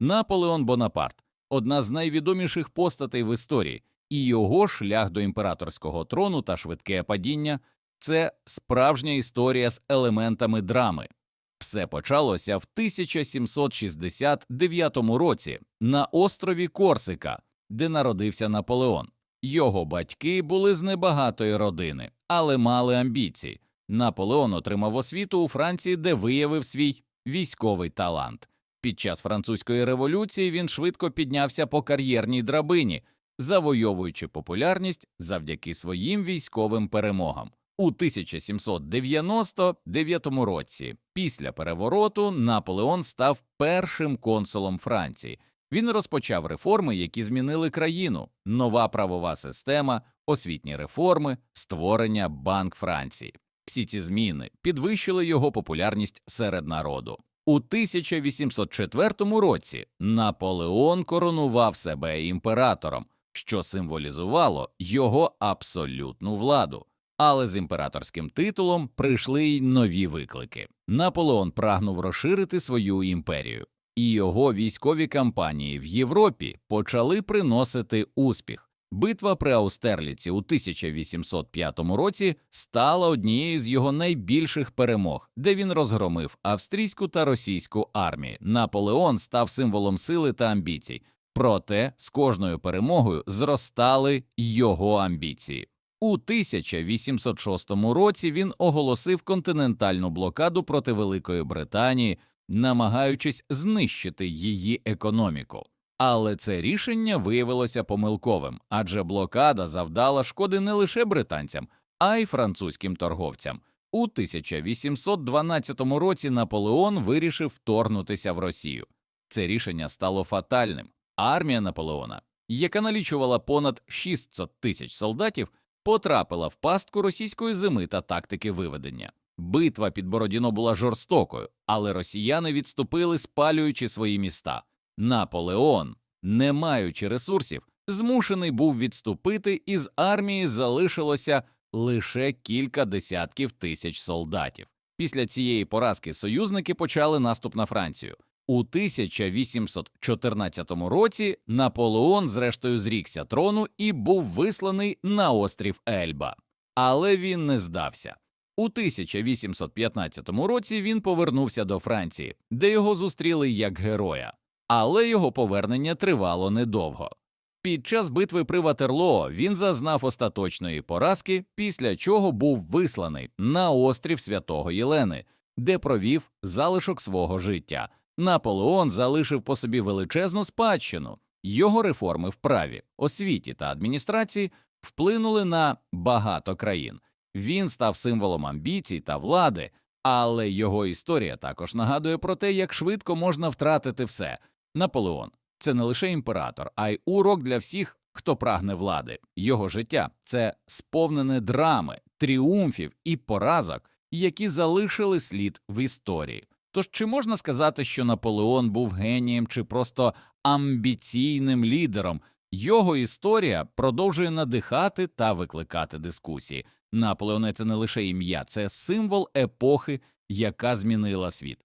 Наполеон Бонапарт одна з найвідоміших постатей в історії, і його шлях до імператорського трону та швидке падіння це справжня історія з елементами драми. Все почалося в 1769 році на острові Корсика, де народився Наполеон. Його батьки були з небагатої родини, але мали амбіції. Наполеон отримав освіту у Франції, де виявив свій військовий талант. Під час французької революції він швидко піднявся по кар'єрній драбині, завойовуючи популярність завдяки своїм військовим перемогам. У 1799 році, після перевороту, Наполеон став першим консулом Франції. Він розпочав реформи, які змінили країну: нова правова система, освітні реформи, створення Банк Франції. Всі ці зміни підвищили його популярність серед народу. У 1804 році Наполеон коронував себе імператором, що символізувало його абсолютну владу. Але з імператорським титулом прийшли й нові виклики. Наполеон прагнув розширити свою імперію, і його військові кампанії в Європі почали приносити успіх. Битва при Аустерліці у 1805 році стала однією з його найбільших перемог, де він розгромив австрійську та російську армії. Наполеон став символом сили та амбіцій, проте з кожною перемогою зростали його амбіції. У 1806 році він оголосив континентальну блокаду проти Великої Британії, намагаючись знищити її економіку. Але це рішення виявилося помилковим, адже блокада завдала шкоди не лише британцям, а й французьким торговцям. У 1812 році Наполеон вирішив вторгнутися в Росію. Це рішення стало фатальним. Армія Наполеона, яка налічувала понад 600 тисяч солдатів, потрапила в пастку російської зими та тактики виведення. Битва під Бородіно була жорстокою, але росіяни відступили, спалюючи свої міста. Наполеон, не маючи ресурсів, змушений був відступити, і з армії залишилося лише кілька десятків тисяч солдатів. Після цієї поразки союзники почали наступ на Францію. У 1814 році Наполеон зрештою зрікся трону і був висланий на острів Ельба. Але він не здався. У 1815 році він повернувся до Франції, де його зустріли як героя. Але його повернення тривало недовго. Під час битви при Ватерлоо він зазнав остаточної поразки, після чого був висланий на острів Святого Єлени, де провів залишок свого життя. Наполеон залишив по собі величезну спадщину. Його реформи в праві, освіті та адміністрації вплинули на багато країн. Він став символом амбіцій та влади, але його історія також нагадує про те, як швидко можна втратити все. Наполеон це не лише імператор, а й урок для всіх, хто прагне влади. Його життя це сповнене драми, тріумфів і поразок, які залишили слід в історії. Тож чи можна сказати, що Наполеон був генієм чи просто амбіційним лідером? Його історія продовжує надихати та викликати дискусії. Наполеоне це не лише ім'я, це символ епохи, яка змінила світ.